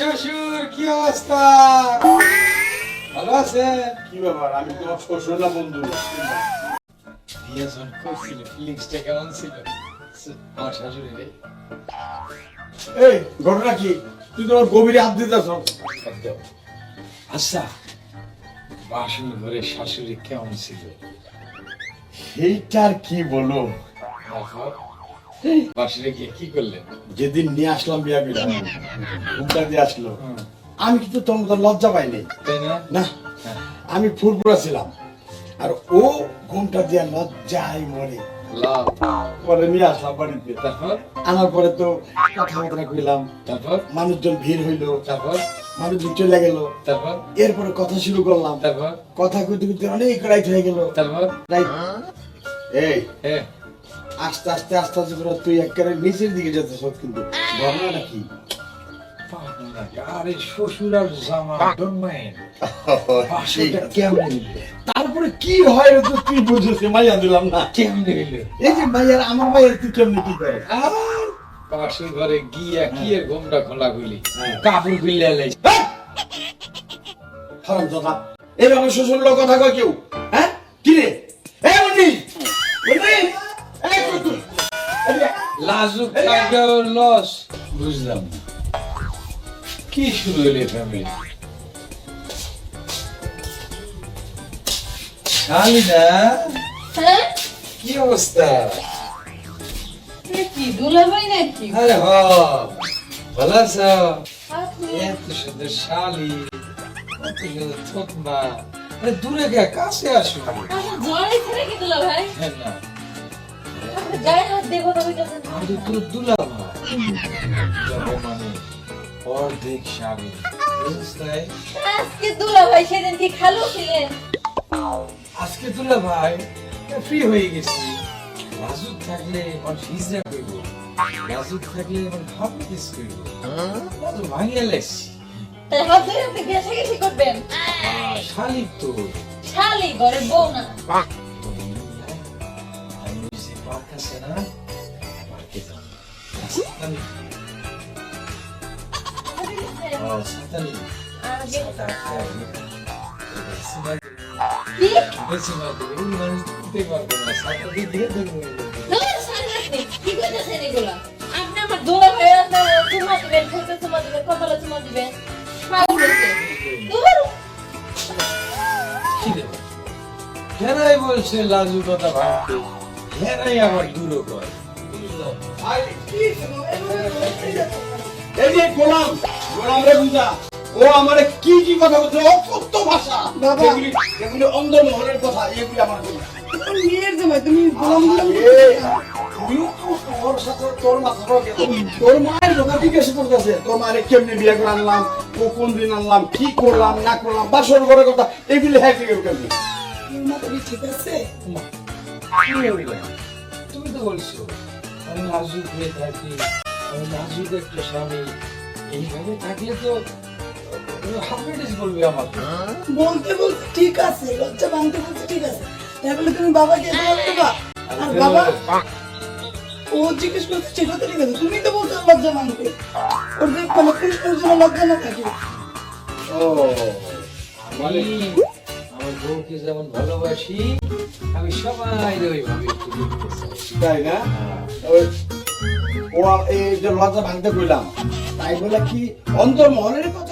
শ্বশুর কি অবস্থা? ভালো আছে কি ব্যাপার? আমি তোমার শ্বশুর না বন্ধু? বিয়ে যখন করছিল ফিলিংসটা কেমন ছিল? আমার শাশুড়ি রে এই ঘটনা কি? তুই তোমার গভীরে হাত দিতেছ। আচ্ছা বাসন ঘরে শাশুড়ি কেমন ছিল? সেইটার কি বলো? বাসরে গিয়ে কি করলেন? যেদিন নিয়ে আসলাম বিয়া ঘুমটা দিয়ে আসলো। আমি কিন্তু তোমার লজ্জা পাইনি তাই না? না আমি ফুরফুরা ছিলাম। আর ও ঘুমটা দিয়া লজ্জায় মরে। পরে নিয়ে আসলাম বাড়িতে। তারপর? আনার পরে তো কথাবার্তা কইলাম। তারপর? মানুষজন ভিড় হইল। তারপর? মানুষজন চলে গেল। তারপর? এরপরে কথা শুরু করলাম। তারপর? কথা কইতে কইতে অনেক রাইট হয়ে গেল। তারপর? রাইট এই হ্যাঁ আস্তে আস্তে আস্তে আস্তে করে তুই একেবারে নিচের দিকে যেতেছ কিন্তু। ঘটনাটা কি? আরে শ্বশুর আর জামা ডোন্ট মাইন্ড বাসনটা কেমন নিলে? তারপরে কি হয় তো তুই বুঝছিস? মাইয়া দিলাম না। কেমন নিলে? এই যে মাইয়ার আমার মাইয়ার তুই কেমনি কি করে? পাশের ঘরে গিয়া কি এর ঘুমটা খোলা খুলি। কাপড় খুললে এলাই হারাম দাদা এইভাবে শ্বশুর লোক কথা কয় কেউ? লাজুক থাকলেও লস বুঝলাম না। কি শুরু হইলে ফ্যামিলি শালিদা হ্যাঁ? কি অবস্থা? কি দুলাভাই নাকি? আরে হ ভালো আছো? এত সুন্দর শালি এত সুন্দর থকমা দূরে গে কাছে আসো। জ্বর এসে নাকি দুলাভাই? হ্যাঁ না। আমি তো দুলা মানে অর্ধেক স্বামী বুঝছিস তাই আজকে সেদিন কি খালু ছিলেন আজকে দুলা ভাই ফ্রি হয়ে গেছি রাজুক থাকলে মানুষ হিজড়া করব রাজুক থাকলে আমার ভাব কিস করব রাজু ভাঙিয়ে লাগছি তাই হাত ধরে আপনি গেছে গেছে করবেন শালিক তো ঘরের বউ না আমি যে পার্ক আছে না আপনি আমার দুলাভাই আপনার চুমা দিবেন, ঠোঁটে চুমা দিবেন, কপালে চুমা দিবেন। পাগল হয়েছে। ধুর, কি দেবো হেরাই বলছে লাজু কথা ভাবতে হেরাই আবার দূর কর এই যে গোলাম গোলাম রে বুঝা। ও আমারে কি কি কথা বলছে অসত্য ভাষা। বাবা। এগুলি এগুলি অন্ধ মহলের কথা এগুলি আমার মেয়ের জামাই তুমি গোলাম গোলাম আরে, তুইও তো তোর সাথে তোর মাথা রকে তোর মায়ের কথা জিজ্ঞাসা করতেছে তোর মায়ের কেমনে বিয়ে করে আনলাম? ও কোন দিন আনলাম? কি করলাম না করলাম? বাসর ঘরের কথা এগুলি হ্যাঁ কেমনি ঠিক আছে? তুমি তো বলছো। আমি লাজুক হয়ে থাকি আমি লাজুক একটা স্বামী। এইভাবে থাকলে তো হাফেডিস বলবে আমাকে। বলতে বলতে ঠিক আছে লজ্জা ভাঙতে বলতে ঠিক আছে। তাই বলে তুমি বাবাকে গোলাম দেবা? আর বাবা ও জিজ্ঞেস করতে সেটা তো ঠিক আছে তুমি তো বলছো লজ্জা ভাঙতে ওর যে মানে পুরুষের জন্য লজ্জা না থাকে। ও আমি আমার বউকে যেমন ভালোবাসি আমি সবাই ওইভাবে তাই না? ওই- ও এই যে লজ্জা ভাঙতে কইলাম। তাই বলে কি অন্তর মহলের কথা?